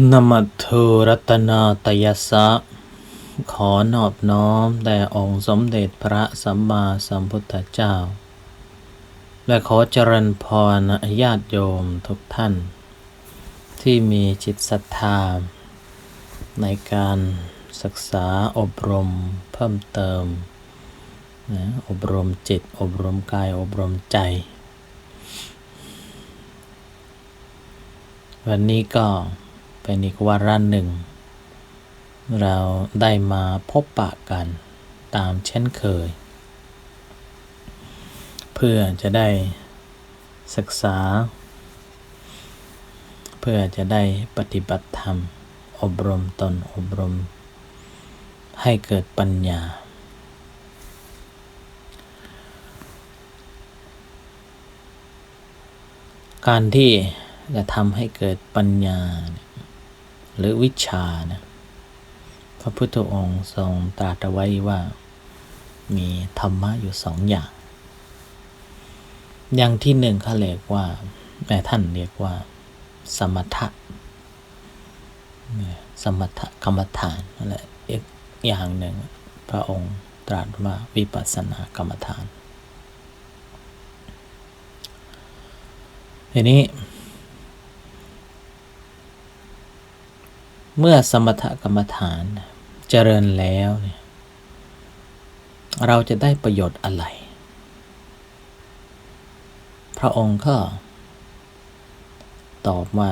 นมัตถุรัตนาตยสะ ขอนอบน้อมแด่องค์สมเด็จพระสัมมาสัมพุทธเจ้า และขอเจริญพรญาติโยมทุกท่าน ที่มีจิตศรัทธา ในการศึกษาอบรมเพิ่มเติมนะอบรมจิต อบรมกาย อบรมใจ วันนี้ก็ เป็นอีกวาระหนึ่ง เราได้มาพบปะกันตามเช่นเคย เพื่อจะได้ศึกษา เพื่อจะได้ปฏิบัติธรรม อบรมตนอบรม ให้เกิดปัญญา การที่จะทำให้เกิดปัญญาเนี่ย หรือวิชานะพระพุทธองค์ทรงตรัสไว้ว่า มีธรรมะอยู่สองอย่าง อย่างที่หนึ่งเขาเรียกว่าแม่ท่านเรียกว่า สมถะสมถะกรรมฐานนั่นแหละอีกอย่างหนึ่งพระองค์ตรัสว่าวิปัสสนากรรมฐานทีนี้ เมื่อสมถกรรมฐานเจริญแล้วเนี่ยเราจะได้ประโยชน์อะไร พระองค์ก็ ตอบว่า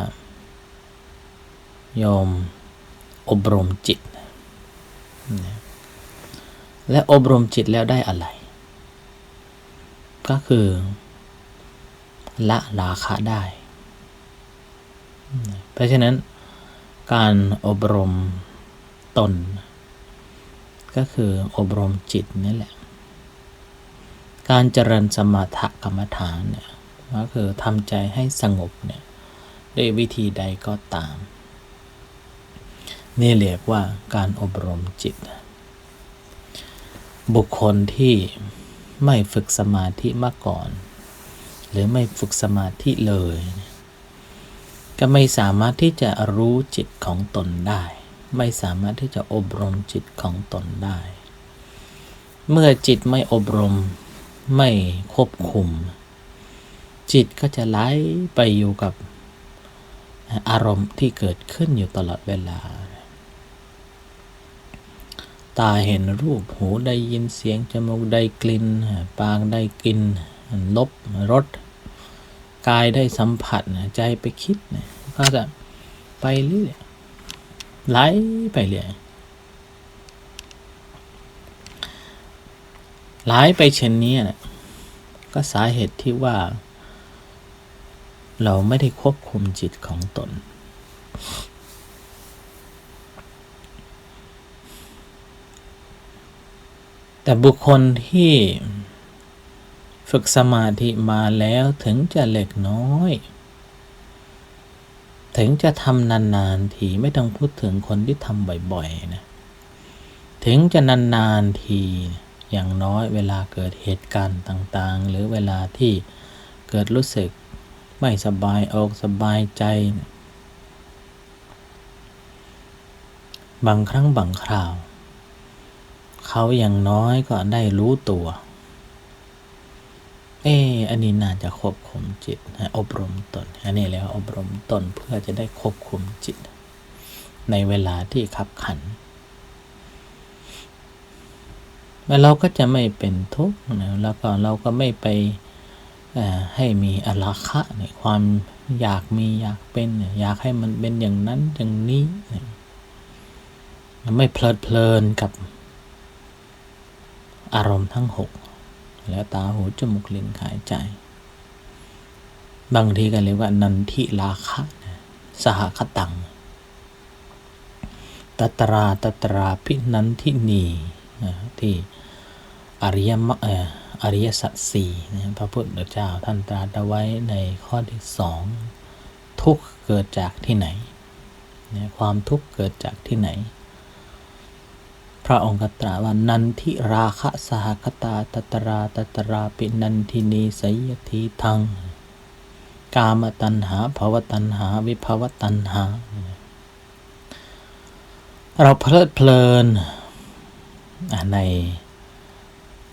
โยมอบรมจิต และอบรมจิตแล้วได้อะไร ก็คือ ละราคะได้ เพราะฉะนั้น การอบรมตน ก็คืออบรมจิตนี่แหละ การเจริญสมถกรรมฐานเนี่ยก็คือทำใจให้สงบเนี่ยด้วยวิธีใดก็ตาม นี่เรียกว่าการอบรมจิต บุคคลที่ไม่ฝึกสมาธิมาก่อน หรือไม่ฝึกสมาธิเลย ก็ไม่สามารถที่จะรู้จิตของตนได้ ไม่สามารถที่จะอบรมจิตของตนได้ เมื่อจิตไม่อบรม ไม่ควบคุม จิตก็จะไหลไปอยู่กับอารมณ์ที่เกิดขึ้นอยู่ตลอดเวลา ตาเห็นรูปหูได้ยินเสียงจมูกได้กลิ่น ปากได้กลิ่นลบรส กายได้สัมผัสนะใจไปคิดนะก็จะไปเรื่อยไหลไปเรื่อยไหลไปเช่นนี้นะก็สาเหตุที่ว่า เราไม่ได้ควบคุมจิตของตน แต่บุคคลที่ ฝึกสมาธิมาแล้วถึงจะเล็กน้อย ถึงจะทำนานๆทีไม่ต้องพูดถึงคนที่ทำบ่อยๆนะถึงจะนานๆทีอย่างน้อยเวลาเกิดเหตุการณ์ต่างๆ หรือเวลาที่เกิดรู้สึกไม่สบายอกสบายใจ บางครั้งบางคราว เขาอย่างน้อยก็ได้รู้ตัว เอออันนี้น่าจะควบคุมจิตอบรมตน อันนี้แล้วอบรมตนเพื่อจะได้ควบคุมจิต ในเวลาที่ขับขัน แล้วเราก็จะไม่เป็นทุกข์นะแล้วก็เราก็ไม่ไปให้มีอลาคะเนี่ยความอยากมีอยากเป็น อยากให้มันเป็นอย่างนั้นอย่างนี้ไม่เพลิดเพลินกับอารมณ์ทั้งหก แล้วตาหูจมูกลิ้นกายใจ บางทีก็เรียกว่า นันทิลาคะสหคตังตตราตตราพินันทินีที่อริยมรรอริยสัจสี่พระพุทธเจ้าท่านตรัสไว้ในข้อที่สองทุกเกิดจากที่ไหนความทุกข์เกิดจากที่ไหน ระองค์ตรัสว่านันทิราคะสหคตาตตราตตราปินันทินีสยทีทัง กามตัณหาภาวตัณหา วิภาวตัณหา เราเพลิดเพลินใน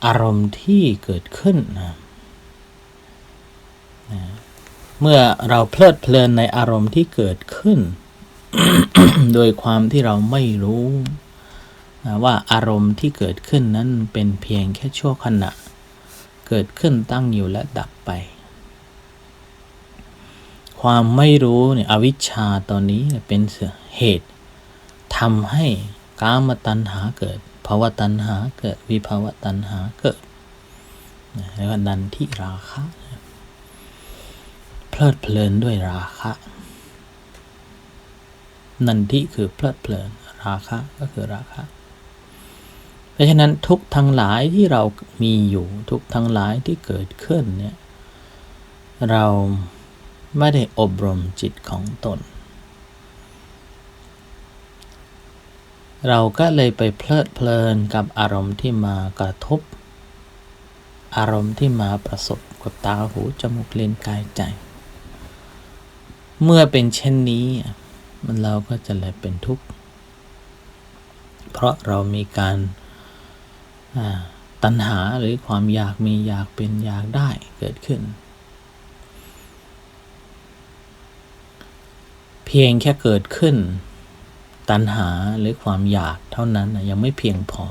อารมณ์ที่เกิดขึ้นนะเมื่อเราเพลิดเพลินในอารมณ์ที่เกิดขึ้น โดยความที่เราไม่รู้ ว่าอารมณ์ที่เกิดขึ้นนั้นเป็นเพียงแค่ชั่วขณะ เกิดขึ้นตั้งอยู่และดับไป ความไม่รู้เนี่ยอวิชชาตอนนี้เป็นเหตุทำให้กามตัณหาเกิดภาวะตัณหาเกิดวิภาวะตัณหาเกิดแล้วก็นันที่ราคะ เพลิดเพลินด้วยราคะ นันทิคือเพลิดเพลินราคะก็คือราคะ เพราะฉะนั้นทุกทั้งหลายที่เรามีอยู่ทุกทั้งหลายที่เกิดขึ้นเนี่ยเราไม่ได้อบรมจิตของตน เราก็เลยไปเพลิดเพลินกับอารมณ์ที่มากระทบ อารมณ์ที่มาประสบกับตาหูจมูกเลนกายใจ เมื่อเป็นเช่นนี้มันเราก็จะเลยเป็นทุกข์ เพราะเรามีการ ตัณหาหรือความอยากมีอยากเป็นอยากได้เกิดขึ้น เพียงแค่เกิดขึ้น ตัณหาหรือความอยากเท่านั้นยังไม่เพียงพอ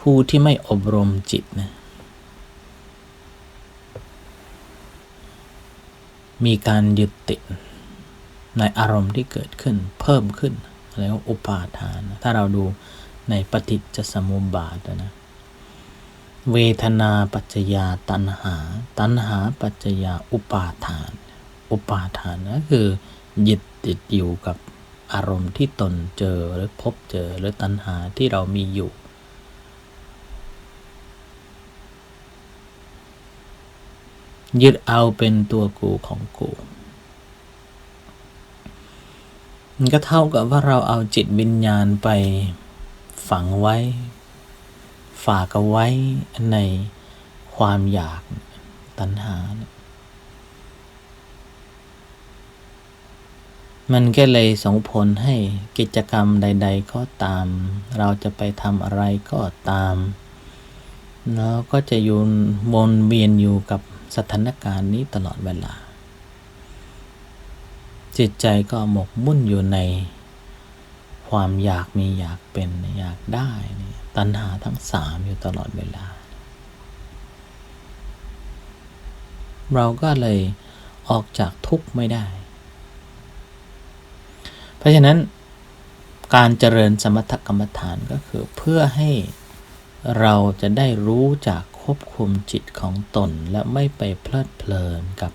ผู้ที่ไม่อบรมจิตนะมีการยึดติดในอารมณ์ที่เกิดขึ้นเพิ่มขึ้นแล้วอุปาทาน ถ้าเราดู ในปฏิจจสมุปบาทนะ เวทนาปัจจยาตัณหา ตัณหาปัจจยาอุปาทาน อุปาทานก็คือยึดติดอยู่กับอารมณ์ที่ตนเจอหรือพบเจอหรือตัณหาที่เรามีอยู่ ยึดเอาเป็นตัวกูของกูมันก็เท่ากับว่าเราเอาจิตวิญญาณไป ฝังไว้ ฝากเอาไว้ในความอยากตัณหา มันก็เลยส่งผลให้กิจกรรมใด ๆ ก็ตาม เราจะไปทำอะไรก็ตามแล้วก็จะอยู่วนเวียนอยู่กับสถานการณ์นี้ตลอดเวลา จิตใจก็หมกมุ่นอยู่ใน ความอยากมีอยากเป็นอยากได้นี่ตัณหาทั้งสามอยู่ตลอดเวลา เราก็เลยออกจากทุกข์ไม่ได้ เพราะฉะนั้นการเจริญสมถกรรมฐานก็คือเพื่อให้เราจะได้รู้จากควบคุมจิตของตนและไม่ไปเพลิดเพลินกับ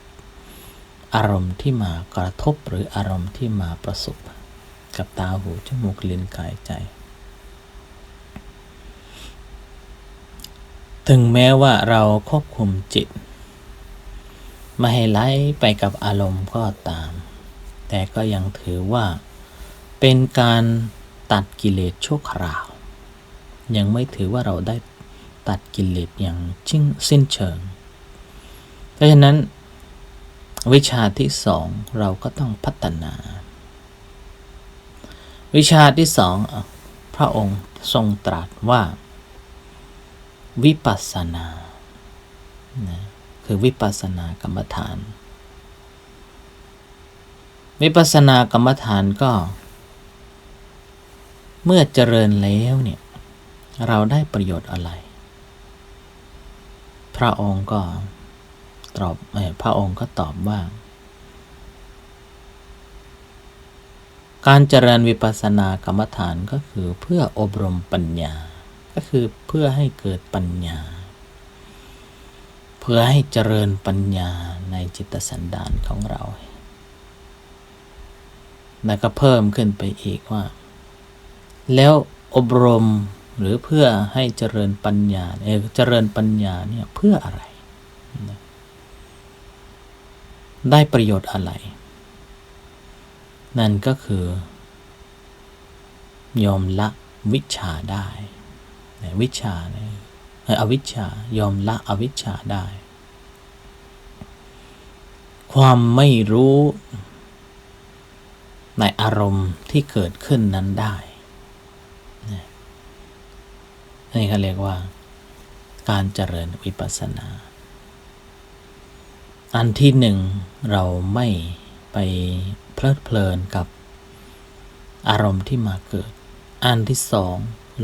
อารมณ์ที่มากระทบหรืออารมณ์ที่มาประสบ กับตาหูจมูกลิ้นกายใจ ถึงแม้ว่าเราควบคุมจิต ไม่ให้ไหลไปกับอารมณ์ก็ตาม แต่ก็ยังถือว่าเป็นการตัดกิเลสชั่วคราว ยังไม่ถือว่าเราได้ตัดกิเลสอย่างชิ้งสิ้นเชิง เพราะฉะนั้นวิชาที่สองเราก็ต้องพัฒนา วิชาที่สองพระองค์ทรงตรัสว่า วิปัสสนานะคือวิปัสสนากรรมฐาน วิปัสสนากรรมฐานก็ เมื่อเจริญแล้วเนี่ยเราได้ประโยชน์อะไร พระองค์ก็ตอบพระองค์ก็ตอบว่า การเจริญวิปัสสนากรรมฐานก็คือเพื่ออบรมปัญญา ก็คือเพื่อให้เกิดปัญญา เพื่อให้เจริญปัญญาในจิตสันดานของเรา แล้วก็เพิ่มขึ้นไปอีกว่า แล้วอบรมหรือเพื่อให้เจริญปัญญาเอเจริญปัญญาเนี่ยเพื่ออะไร ได้ประโยชน์อะไร นั่นก็คือ ยอมละวิชาได้วิชาเนี่ยอวิชายอมละอวิชชาได้ ความไม่รู้ในอารมณ์ที่เกิดขึ้นนั้นได้นี่เขาเรียกว่า การเจริญวิปัสสนา อันที่หนึ่งเราไม่ไป เพลิดเพลินกับ อารมณ์ที่มาเกิด อันที่สอง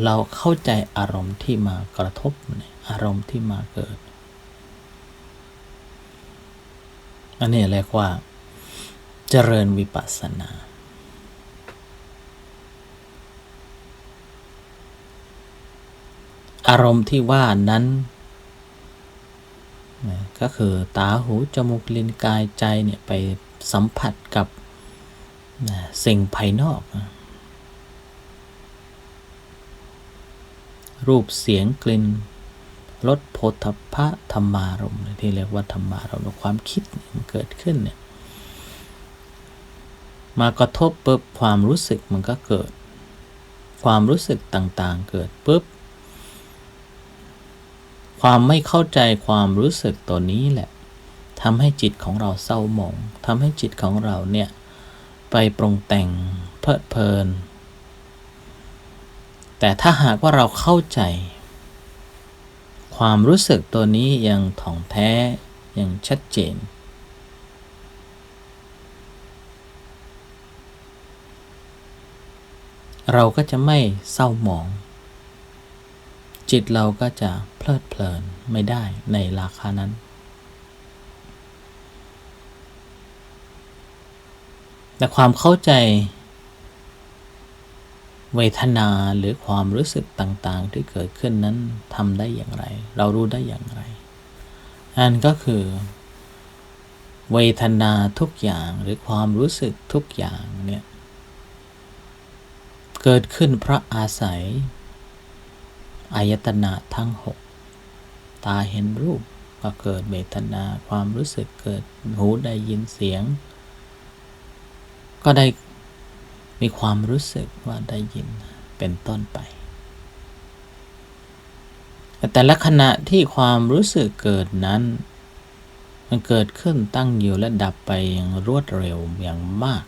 เราเข้าใจอารมณ์ที่มากระทบอารมณ์ที่มาเกิดอันนี้เรียกว่า เจริญวิปัสสนาอารมณ์ที่ว่านั้น ก็คือตาหู จมูก ลิ้น กายใจเนี่ย ไปสัมผัสกับ สิ่งภายนอก รูปเสียงกลิ่นรสโพธพะธรรมารมที่เรียกว่าธรรมารมความคิดมันเกิดขึ้นเนี่ยมากระทบปุ๊บความรู้สึกมันก็เกิด ความรู้สึกต่างๆ เกิดปุ๊บความไม่เข้าใจความรู้สึกตัวนี้แหละทำให้จิตของเราเศร้าหมองทำให้จิตของเราเนี่ย ไปปรุงแต่งเพลิดเพลิน แต่ถ้าหากว่าเราเข้าใจ ความรู้สึกตัวนี้ยังถ่องแท้ยังชัดเจน เราก็จะไม่เศร้าหมอง จิตเราก็จะเพลิดเพลินไม่ได้ในราคานั้น แต่ความเข้าใจ เวทนาหรือความรู้สึกต่างๆ ที่เกิดขึ้นนั้นทำได้อย่างไร เรารู้ได้อย่างไร อันก็คือ เวทนาทุกอย่างหรือความรู้สึกทุกอย่างเนี่ยเกิดขึ้นเพราะอาศัยอายตนะทั้งหกตาเห็นรูปก็เกิดเวทนา ความรู้สึกเกิดหูได้ยินเสียง ก็ได้มีความรู้สึกว่าได้ยินเป็นต้นไป แต่ละขณะที่ความรู้สึกเกิดนั้น มันเกิดขึ้นตั้งอยู่และดับไปอย่างรวดเร็วอย่างมาก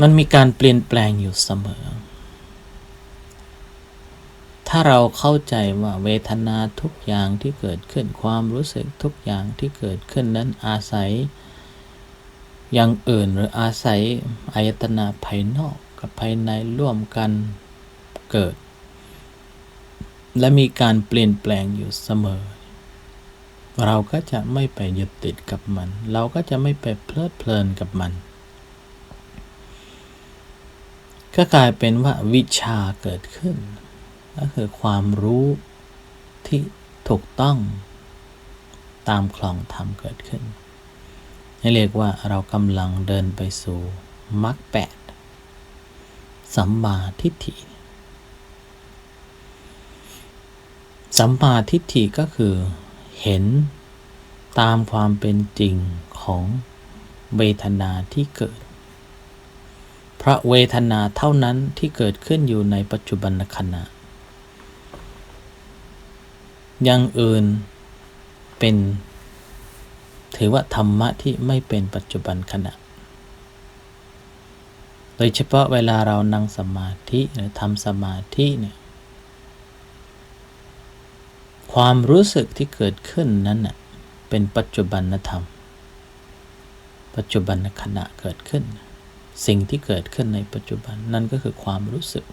มันมีการเปลี่ยนแปลงอยู่เสมอ ถ้าเราเข้าใจว่าเวทนาทุกอย่างที่เกิดขึ้นความรู้สึกทุกอย่างที่เกิดขึ้นนั้นอาศัย อย่างอื่นหรืออาศัยอายตนะภายนอกกับภายในร่วมกันเกิด และมีการเปลี่ยนแปลงอยู่เสมอ เราก็จะไม่ไปยึดติดกับมัน เราก็จะไม่ไปเพลิดเพลินกับมัน ก็กลายเป็นว่าวิชาเกิดขึ้น ก็คือความรู้ที่ถูกต้องตามคลองธรรมเกิดขึ้นให้เรียกว่าเรากำลังเดินไปสู่มรรคแปดสัมมาทิฏฐิ สัมมาทิฏฐิก็คือเห็นตามความเป็นจริงของเวทนาที่เกิด เพราะเวทนาเท่านั้นที่เกิดขึ้นอยู่ในปัจจุบันขณะ ย่างอื่นเป็น ถือว่าธรรมะที่ไม่เป็นปัจจุบันขณะ โดยเฉพาะเวลาเรานั่งสมาธิหรือทำสมาธิเนี่ยความรู้สึกที่เกิดขึ้นนั้นน่ะเป็นปัจจุบันธรรม ปัจจุบันขณะเกิดขึ้น สิ่งที่เกิดขึ้นในปัจจุบันนั่นก็คือความรู้สึก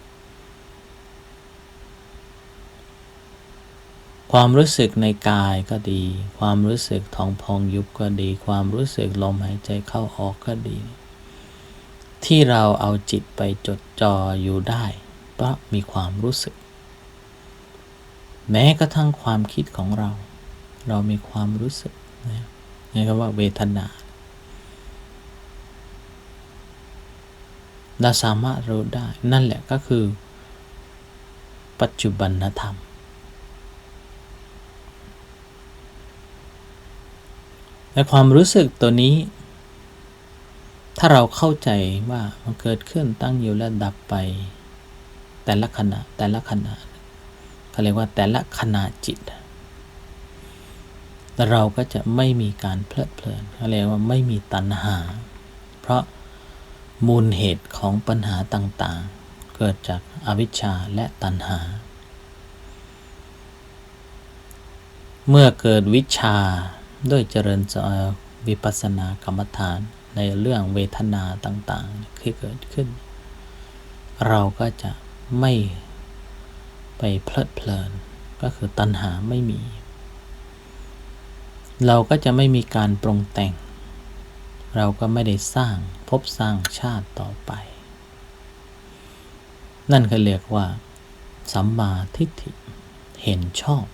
ความรู้สึกในกายก็ดี ความรู้สึกท้องพองยุบก็ดี ความรู้สึกลมหายใจเข้าออกก็ดี ที่เราเอาจิตไปจดจ่ออยู่ได้ เพราะมีความรู้สึก แม้กระทั่งความคิดของเรา เรามีความรู้สึกนะนี่ก็ว่าเวทนาเราสามารถรู้ได้นั่นแหละก็คือ ปัจจุบันธรรม และความรู้สึกตัวนี้ ถ้าเราเข้าใจว่ามันเกิดขึ้นตั้งอยู่และดับไป แต่ละขณะแต่ละขณะเขาเรียกว่าแต่ละขณะจิต แต่เราก็จะไม่มีการเพลิดเพลินเขาเรียกว่าไม่มีตัณหา เพราะมูลเหตุของปัญหาต่างๆ เกิดจากอวิชชาและตัณหา เมื่อเกิดวิชา ด้วยเจริญวิปัสสนากรรมฐานในเรื่องเวทนาต่างๆที่เกิดขึ้น เราก็จะไม่ไปเพลิดเพลินก็คือตัณหาไม่มี เราก็จะไม่มีการปรุงแต่ง เราก็ไม่ได้สร้างพบสร้างชาติต่อไป นั่นคือเรียกว่า สัมมาทิฏฐิเห็นชอบ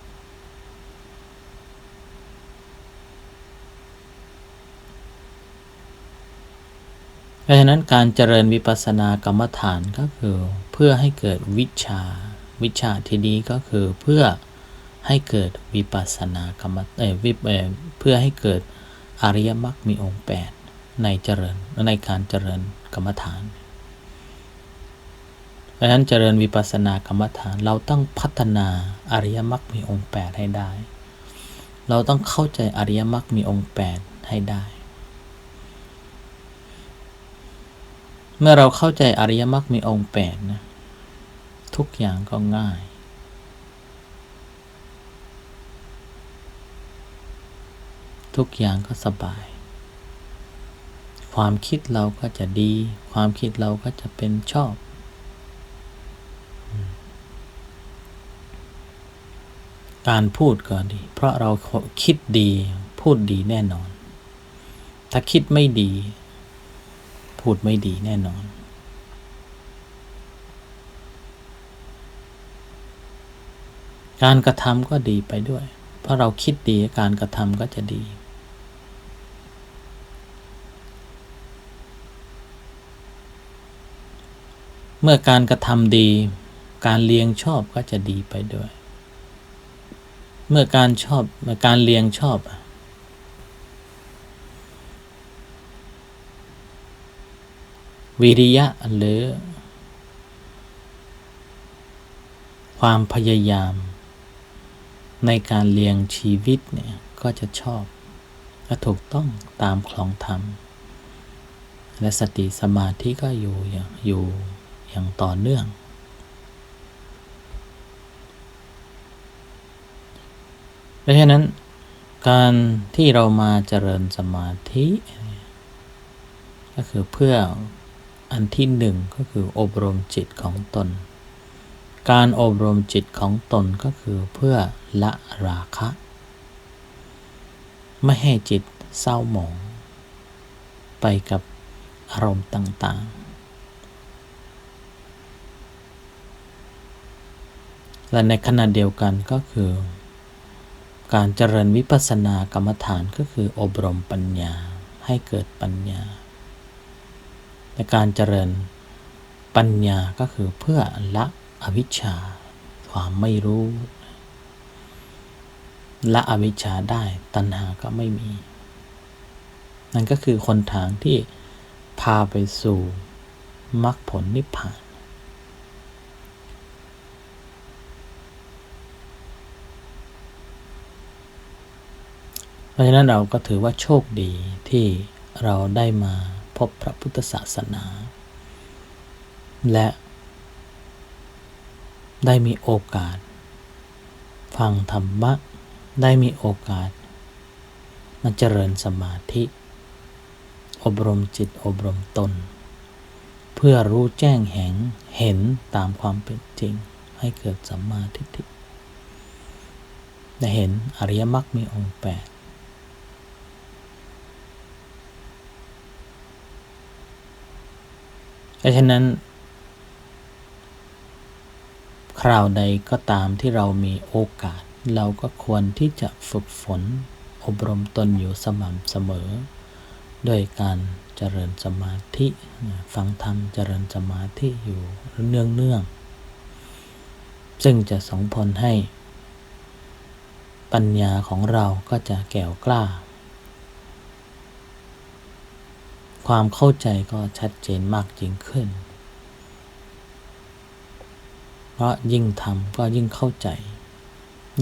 ราะฉะนั้นการเจริญวิปัสสนากรรมฐานก็คือ เพื่อให้เกิดวิชา วิชาที่นี้ก็คือเพื่อให้เกิดวิปัสสนากรรมเออวิเอเพื่อให้เกิดอริยมรรคมีองค์ 8 ในเจริญในการเจริญกรรมฐาน เพราะฉะนั้นเจริญวิปัสสนากรรมฐาน เราต้องพัฒนาอริยมรรคมีองค์ 8 ให้ได้ เราต้องเข้าใจอริยมรรคมีองค์ 8 ให้ได้ เมื่อเราเข้าใจอริยมรรคมีองค์แปดนะ ทุกอย่างก็ง่าย ทุกอย่างก็สบาย ความคิดเราก็จะดี ความคิดเราก็จะเป็นชอบ การพูดก็ดี เพราะเราคิดดีพูดดีแน่นอน ถ้าคิดไม่ดี พูดไม่ดีแน่นอน การกระทำก็ดีไปด้วย เพราะเราคิดดีการกระทำก็จะดี เมื่อการกระทำดี การเลี้ยงชอบก็จะดีไปด้วย เมื่อการชอบเมื่อการเลี้ยงชอบ วิริยะหรือ ความพยายาม ในการเลี้ยงชีวิตเนี่ยก็จะชอบและถูกต้องตามคลองธรรม และสติสมาธิก็อยู่อย่างอยู่อย่างต่อเนื่องเพราะฉะนั้นการที่เรามาเจริญสมาธิ ก็คือเพื่อ อันที่หนึ่งก็คืออบรมจิตของตน การอบรมจิตของตนก็คือเพื่อละราคะ ไม่ให้จิตเศร้าหมอง ไปกับอารมณ์ต่างๆ และในขณะเดียวกันก็คือ การเจริญวิปัสสนากรรมฐานก็คืออบรมปัญญาให้เกิดปัญญา ในการเจริญปัญญาก็คือเพื่อละอวิชชา ความไม่รู้ ละอวิชชาได้ตัณหาก็ไม่มี นั่นก็คือคนทางที่พาไปสู่มรรคผลนิพพาน เพราะฉะนั้นเราก็ถือว่าโชคดีที่เราได้มา พบพระพุทธศาสนา และได้มีโอกาส ฟังธรรมะ ได้มีโอกาสมาเจริญสมาธิ อบรมจิตอบรมตน เพื่อรู้แจ้งแห่งเห็นตามความเป็นจริง ให้เกิดสัมมาทิฏฐิได้เห็นอริยมรรคมีองค์แปด เพราะฉะนั้น คราวใดก็ตามที่เรามีโอกาส เราก็ควรที่จะฝึกฝน อบรมตนอยู่สม่ำเสมอ โดยการเจริญสมาธิฟังธรรมเจริญสมาธิอยู่เนื่องเนื่องซึ่งจะส่งผลให้ ปัญญาของเราก็จะแก่วกล้า ความเข้าใจก็ชัดเจนมากยิ่งขึ้น เพราะยิ่งทำก็ยิ่งเข้าใจ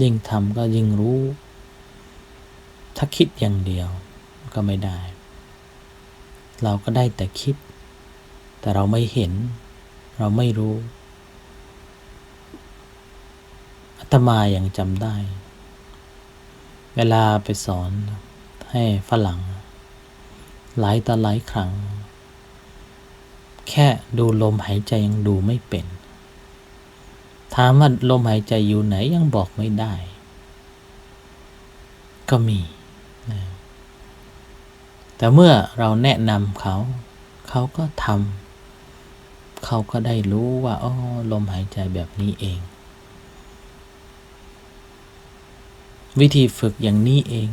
ยิ่งทำก็ยิ่งรู้ ถ้าคิดอย่างเดียวก็ไม่ได้ เราก็ได้แต่คิด แต่เราไม่เห็น เราไม่รู้อาตมายังจำได้ เวลาไปสอนให้ฝรั่ง หลายต่อหลายครั้ง แค่ดูลมหายใจยังดูไม่เป็น ถามว่าลมหายใจอยู่ไหนยังบอกไม่ได้ ก็มีนะแต่เมื่อเราแนะนำเขา เขาก็ทำเขาก็ได้รู้ว่าอ๋อลมหายใจแบบนี้เอง วิธีฝึกอย่างนี้เอง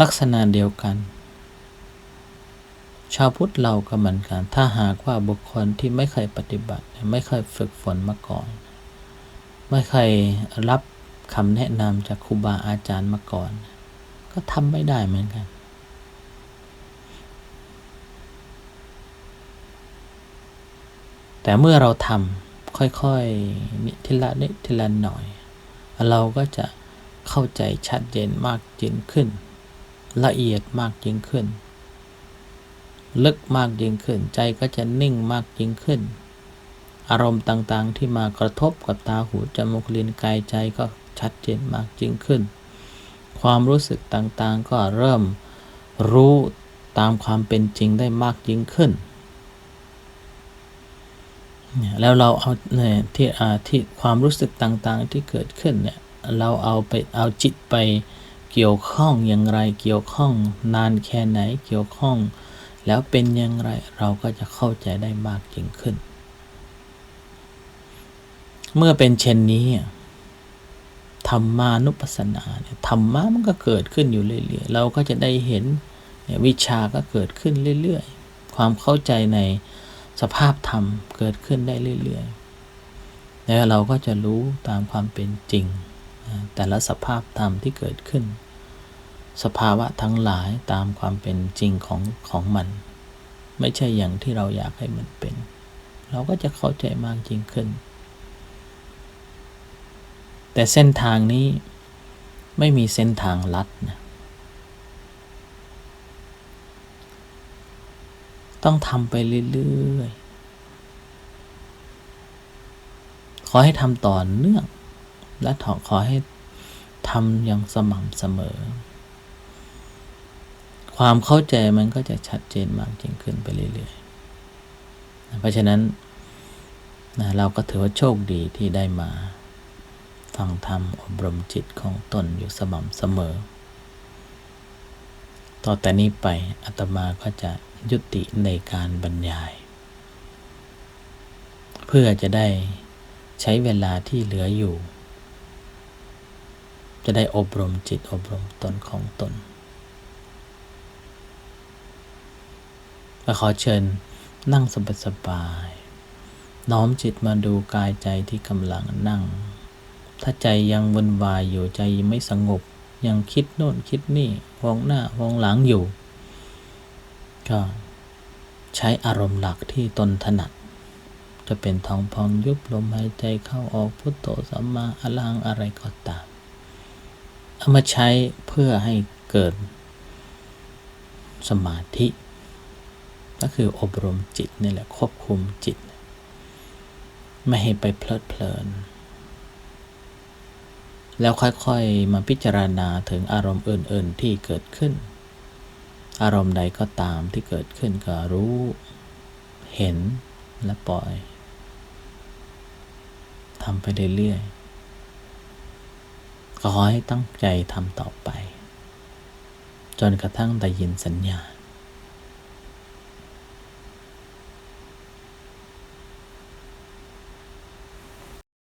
ลักษณะเดียวกัน ชาวพุทธเราก็เหมือนกัน ถ้าหากว่าบุคคลที่ไม่เคยปฏิบัติ ไม่เคยฝึกฝนมาก่อน ไม่เคยรับคำแนะนำจากครูบาอาจารย์มาก่อน ก็ทำไม่ได้เหมือนกันแต่เมื่อเราทำค่อยๆนิทีละนิดทีละหน่อย เราก็จะเข้าใจชัดเจนมากยิ่งขึ้น ละเอียดมากยิ่งขึ้น ลึกมากยิ่งขึ้น ใจก็จะนิ่งมากยิ่งขึ้น อารมณ์ต่างๆที่มากระทบกับตาหูจมูกลิ้นกายใจก็ชัดเจนมากยิ่งขึ้น ความรู้สึกต่างๆก็เริ่มรู้ตามความเป็นจริงได้มากยิ่งขึ้น แล้วเราเอาเนี่ยที่อาที่ความรู้สึกต่างๆที่เกิดขึ้นเนี่ยเราเอาไปเอาจิตไป เกี่ยวข้องอย่างไรเกี่ยวข้องนานแค่ไหนเกี่ยวข้อง แล้วเป็นอย่างไรเราก็จะเข้าใจได้มากยิ่งขึ้น เมื่อเป็นเช่นนี้ธรรมานุปัสสนาเนี่ยธรรมะมันก็เกิดขึ้นอยู่เรื่อยๆเราก็จะได้เห็นวิชาก็เกิดขึ้นเรื่อยๆ ความเข้าใจในสภาพธรรมเกิดขึ้นได้เรื่อยๆ แล้วเราก็จะรู้ตามความเป็นจริง แต่ละสภาพธรรมที่เกิดขึ้น สภาวะทั้งหลายตามความเป็นจริงของของมัน ไม่ใช่อย่างที่เราอยากให้มันเป็น เราก็จะเข้าใจมากจริงขึ้น แต่เส้นทางนี้ไม่มีเส้นทางลัดนะต้องทำไปเรื่อยๆ ขอให้ทำต่อเนื่อง และขอให้ทำอย่างสม่ำเสมอ ความเข้าใจมันก็จะชัดเจนมากยิ่งขึ้นไปเรื่อยๆ เพราะฉะนั้นนะเราก็ถือว่าโชคดีที่ได้มาฟังธรรมอบรมจิตของตนอยู่สม่ำเสมอ ต่อแต่นี้ไปอาตมาก็จะยุติในการบรรยาย เพื่อจะได้ใช้เวลาที่เหลืออยู่ จะได้อบรมจิตอบรมตนของตนก็ขอเชิญนั่งสบายๆน้อมจิตมาดูกายใจที่กำลังนั่ง ถ้าใจยังวนวายอยู่ใจไม่สงบ ยังคิดโน่นคิดนี่วองหน้าวองหลังอยู่ ก็ใช้อารมณ์หลักที่ตนถนัด จะเป็นท้องพองยุบลมหายใจเข้าออกพุทโธสัมมาอลังอะไรก็ตาม เอามาใช้เพื่อให้เกิดสมาธิ ก็คืออบรมจิตนี่แหละควบคุมจิต ไม่ให้ไปเพลิดเพลิน แล้วค่อยๆมาพิจารณาถึงอารมณ์อื่น ๆ ที่เกิดขึ้น อารมณ์ใดก็ตามที่เกิดขึ้นก็รู้เห็นและปล่อยทำไปเรื่อยๆ ขอให้ตั้งใจทำต่อไป จนกระทั่งได้ยินสัญญาณ